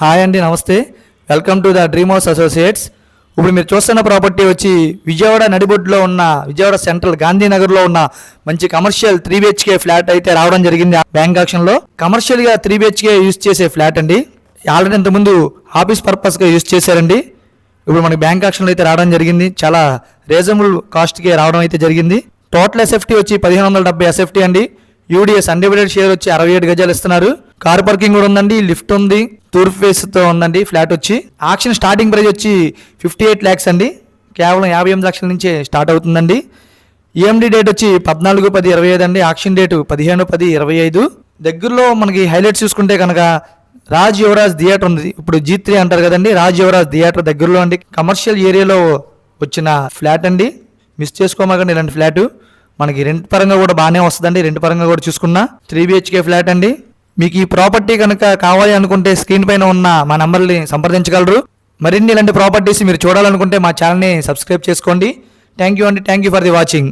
Hi అండి నమస్తే. Welcome to the dream house associates ఇప్పుడు మీరు చూస్తున్న ప్రాపర్టీ వచ్చి విజయవాడ నడిబొడ్డులో ఉన్న విజయవాడ సెంట్రల్ గాంధీనగర్లో ఉన్న మంచి కమర్షియల్ త్రీ బిహెచ్కే ఫ్లాట్ అయితే రావడం జరిగింది. బ్యాంక్ ఆక్షన్లో కమర్షియల్గా త్రీ బిహెచ్కే యూస్ చేసే ఫ్లాట్ అండి. ఆల్రెడీ ఇంతకుముందు ఆఫీస్ పర్పస్గా యూస్ చేశారండి. ఇప్పుడు మనకి బ్యాంక్ ఆక్షన్లో అయితే రావడం జరిగింది. చాలా రీజనబుల్ కాస్ట్కి రావడం అయితే జరిగింది. టోటల్ ఎస్ఎఫ్టీ వచ్చి పదిహేను వందల డెబ్బై ఎస్ఎఫ్టీ అండి. యూడిఎస్ అన్డివైడెడ్ షేర్ వచ్చి అరవై ఏడు గజాలు ఇస్తున్నారు. కార్ పార్కింగ్ కూడా ఉందండి లిఫ్ట్ ఉంది తూర్పు తో ఉందండి ఫ్లాట్ వచ్చి. ఆక్షన్ స్టార్టింగ్ ప్రైస్ వచ్చి ఫిఫ్టీ ఎయిట్ ల్యాక్స్ అండి. కేవలం యాభై ఎనిమిది లక్షల నుంచే స్టార్ట్ అవుతుందండి. ఈఎండి డేట్ వచ్చి పద్నాలుగు పది ఇరవై ఐదు అండి. ఆక్షన్ డేట్ పదిహేను పది ఇరవై ఐదు. దగ్గరలో మనకి హైలైట్స్ చూసుకుంటే కనుక రాజ్ యువరాజ్ థియేటర్ ఉంది. ఇప్పుడు జీ త్రీ అంటారు కదండి రాజ్ యువరాజ్ థియేటర్ దగ్గరలో అండి. కమర్షియల్ ఏరియాలో వచ్చిన ఫ్లాట్ అండి. మిస్ చేసుకోమాకండి ఇలాంటి ఫ్లాటు. మనకి రెంట్ పరంగా కూడా బాగానే వస్తుందండి. రెంట్ పరంగా కూడా చూసుకున్నా. త్రీ బిహెచ్కే ఫ్లాట్ అండి. మీకు ఈ ప్రాపర్టీ కనుక కావాలి అనుకుంటే స్క్రీన్ పైన ఉన్న మా నంబర్ని సంప్రదించగలరు. మరిన్ని ఇలాంటి ప్రాపర్టీస్ మీరు చూడాలనుకుంటే మా ఛానల్ని సబ్స్క్రైబ్ చేసుకోండి. థ్యాంక్ యూ అండి. Thank you for the watching